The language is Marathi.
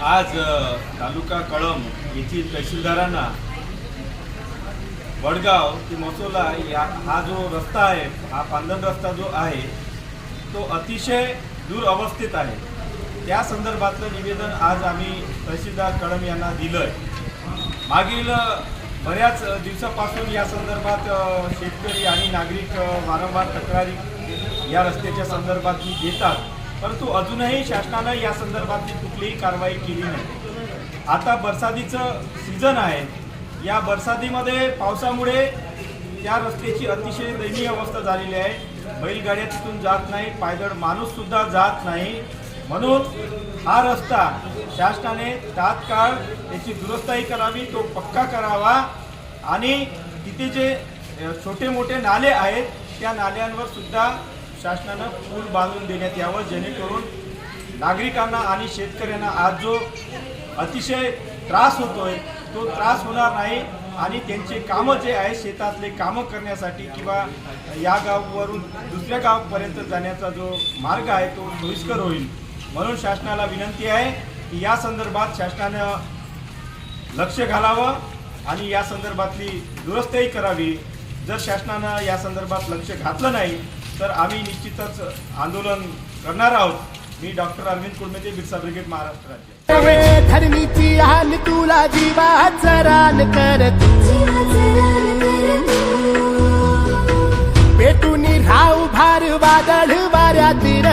आज तालुका कळम येथील तहसीलदारांना वडगाव ते मसोला या हा जो रस्ता आहे हा पांधन रस्ता जो आहे तो अतिशय दूर अवस्थेत आहे. त्या संदर्भातलं निवेदन आज आम्ही तहसीलदार कळम यांना दिलं आहे मागील बऱ्याच दिवसापासून या संदर्भात शेतकरी आणि नागरिक वारंवार तक्रारी या रस्त्याच्या संदर्भात मी घेतात परंतु अजूनही शासनानं या संदर्भातली कुठलीही कारवाई केली नाही. आता बरसातीचं सीझन आहे. या बरसातीमध्ये पावसामुळे त्या रस्त्याची अतिशय दयनीय अवस्था झालेली आहे. बैलगाड्या तिथून जात नाही पायदळ माणूस सुद्धा जात नाही. म्हणून हा रस्ता शासनाने तात्काळ त्याची दुरुस्ताही करावी तो पक्का करावा आणि तिथे जे छोटे मोठे नाले आहेत त्या नाल्यांवर सुद्धा शासनानं पूल बांधून देण्यात यावं जेणेकरून नागरिकांना आणि शेतकऱ्यांना आज जो अतिशय त्रास होतोय तो त्रास होणार नाही आणि त्यांचे कामं जे आहे शेतातले कामं करण्यासाठी किंवा या गावावरून दुसऱ्या गावापर्यंत जाण्याचा जो मार्ग आहे तो सोयीस्कर होईल. म्हणून शासनाला विनंती आहे की या संदर्भात शासनानं लक्ष घालावं आणि या संदर्भातली दुरुस्तही करावी. जर शासनानं या संदर्भात लक्ष घातलं नाही तर आम्ही निश्चितच आंदोलन करणार आहोत. मी डॉक्टर अरविंद कुर्मेते बिरसा ब्रिगेड महाराष्ट्र राज्य. नवे हाल तुला जीवाचं रान कर पेटून राहू भार वादळ वाऱ्यातील